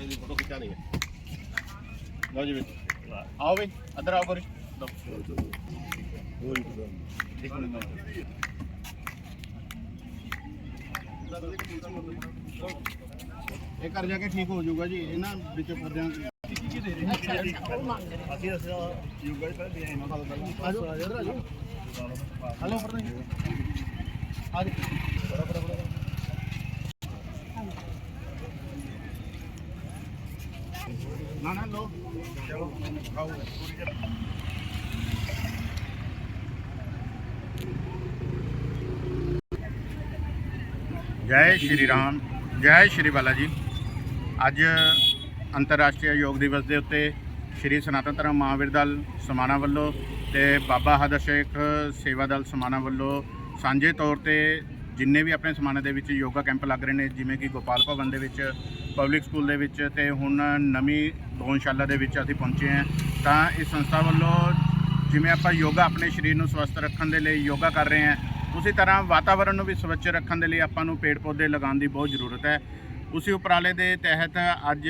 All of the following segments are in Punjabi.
ਤੁਹਾਡੇ ਦੀ ਫੋਟੋ ਖਿਚਾਣੀ ਹੈ। ਲਓ ਜੀ ਵੀ ਆਓ ਵੀ ਅੰਦਰ ਆਓ ਕੋਰੀ ਇੱਕ ਮਿੰਟ ਇਹ ਕਰ ਜਾ ਕੇ ਠੀਕ ਹੋ ਜਾਊਗਾ ਜੀ। ਇਹਨਾਂ ਵਿੱਚ ਫਰਦਿਆਂ ਅਸੀਂ ਅਸੀਂ ਯੋਗਾ ਹੀ ਪਹਿਲੇ ਆਏ ਨਾ ਆਜੋ। ਇਧਰ ਆਜੋ। ਹਲੋ ਫਰਦਾਂ ਆਜੋ ਬੜਾ ਬੜਾ ਨਾ ਨਾ ਲੋ ਚਲੋ ਖਾਓ ਜੈ ਸ਼੍ਰੀ ਰਾਮ, ਜੈ ਸ਼੍ਰੀ ਬਾਲਾ ਜੀ। ਅੱਜ ਅੰਤਰਰਾਸ਼ਟਰੀ ਯੋਗ ਦਿਵਸ ਦੇ ਉੱਤੇ ਸ਼੍ਰੀ ਸਨਾਤਨ ਧਰਮ ਮਹਾਂਵੀਰ ਦਲ ਸਮਾਣਾ ਵੱਲੋਂ ਤੇ ਬਾਬਾ ਹਦਰ ਸ਼ੇਖ ਸੇਵਾ ਦਲ ਸਮਾਣਾ ਵੱਲੋਂ ਸਾਂਝੇ ਤੌਰ ਤੇ ਜਿੰਨੇ ਵੀ ਆਪਣੇ ਸਮਾਣੇ ਦੇ ਵਿੱਚ ਯੋਗਾ ਕੈਂਪ ਲੱਗ ਰਹੇ ਨੇ, ਜਿਵੇਂ ਕਿ ਗੋਪਾਲ ਭਵਨ ਦੇ ਵਿੱਚ ਪਬਲਿਕ ਸਕੂਲ ਦੇ ਵਿੱਚ ਤੇ ਹੁਣ ਨਵੀਂ ਗਊਸ਼ਾਲਾ ਦੇ ਵਿੱਚ ਅਸੀਂ ਪਹੁੰਚੇ ਹਾਂ। ਤਾਂ ਇਸ ਸੰਸਥਾ ਵੱਲੋਂ ਜਿਵੇਂ ਆਪਾਂ ਯੋਗਾ ਆਪਣੇ ਸਰੀਰ ਨੂੰ ਸਵਸਥ ਰੱਖਣ ਦੇ ਲਈ ਯੋਗਾ ਕਰ ਰਹੇ ਹਾਂ, ਉਸੇ ਤਰ੍ਹਾਂ ਵਾਤਾਵਰਣ ਨੂੰ ਵੀ ਸਵੱਛ ਰੱਖਣ ਦੇ ਲਈ ਆਪਾਂ ਨੂੰ ਪੇੜ ਪੌਦੇ ਲਗਾਉਣ ਦੀ ਬਹੁਤ ਜ਼ਰੂਰਤ ਹੈ। ਉਸੇ ਉਪਰਾਲੇ ਦੇ ਤਹਿਤ ਅੱਜ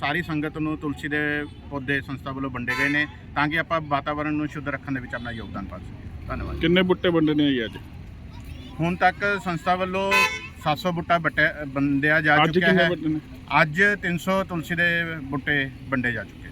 ਸਾਰੀ ਸੰਗਤ ਨੂੰ ਤੁਲਸੀ ਦੇ ਪੌਦੇ ਸੰਸਥਾ ਵੱਲੋਂ ਵੰਡੇ ਗਏ ਨੇ, ਤਾਂ ਕਿ ਆਪਾਂ ਵਾਤਾਵਰਣ ਨੂੰ ਸ਼ੁੱਧ ਰੱਖਣ ਦੇ ਵਿੱਚ ਆਪਣਾ ਯੋਗਦਾਨ ਪਾ ਸਕੀਏ। ਧੰਨਵਾਦ ਕਿੰਨੇ ਬੁੱਟੇ ਵੰਡੇ ਨੇ ਜੀ ਅੱਜ? ਹੁਣ ਤੱਕ ਸੰਸਥਾ ਵੱਲੋਂ 700 ਬੁੱਟਾ ਵੰਡਿਆ ਜਾ ਅੱਜ ਚੁੱਕਿਆ ਕਿੰਨੇ ਹੈ। ਵੱਡੇ ਨੇ? ਅੱਜ 300 ਤੁਲਸੀ ਦੇ ਬੁੱਟੇ ਵੰਡੇ ਜਾ ਚੁੱਕੇ